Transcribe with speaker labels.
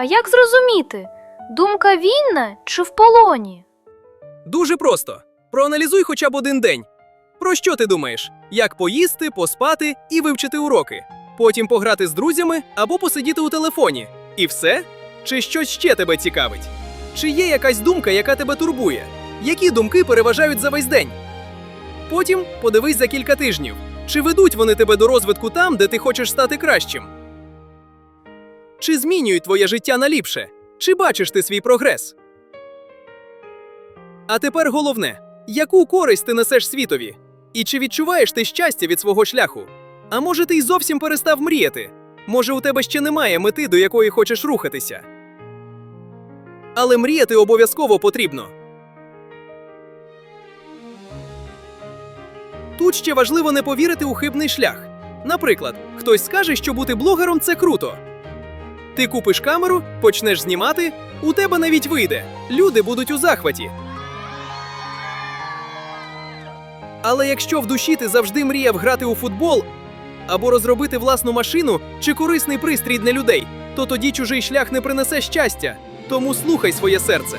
Speaker 1: А як зрозуміти, думка вільна чи в полоні?
Speaker 2: Дуже просто. Проаналізуй хоча б один день. Про що ти думаєш? Як поїсти, поспати і вивчити уроки, потім пограти з друзями або посидіти у телефоні. І все? Чи щось ще тебе цікавить? Чи є якась думка, яка тебе турбує? Які думки переважають за весь день? Потім подивись за кілька тижнів, чи ведуть вони тебе до розвитку там, де ти хочеш стати кращим. Чи змінюють твоє життя на ліпше? Чи бачиш ти свій прогрес? А тепер головне: яку користь ти несеш світові? І чи відчуваєш ти щастя від свого шляху? А може, ти й зовсім перестав мріяти? Може, у тебе ще немає мети, до якої хочеш рухатися? Але мріяти обов'язково потрібно. Тут ще важливо не повірити у хибний шлях. Наприклад, хтось скаже, що бути блогером це круто. Ти купиш камеру, почнеш знімати, у тебе навіть вийде. Люди будуть у захваті. Але якщо в душі ти завжди мріяв грати у футбол або розробити власну машину чи корисний пристрій для людей, то тоді чужий шлях не принесе щастя. Тому слухай своє серце.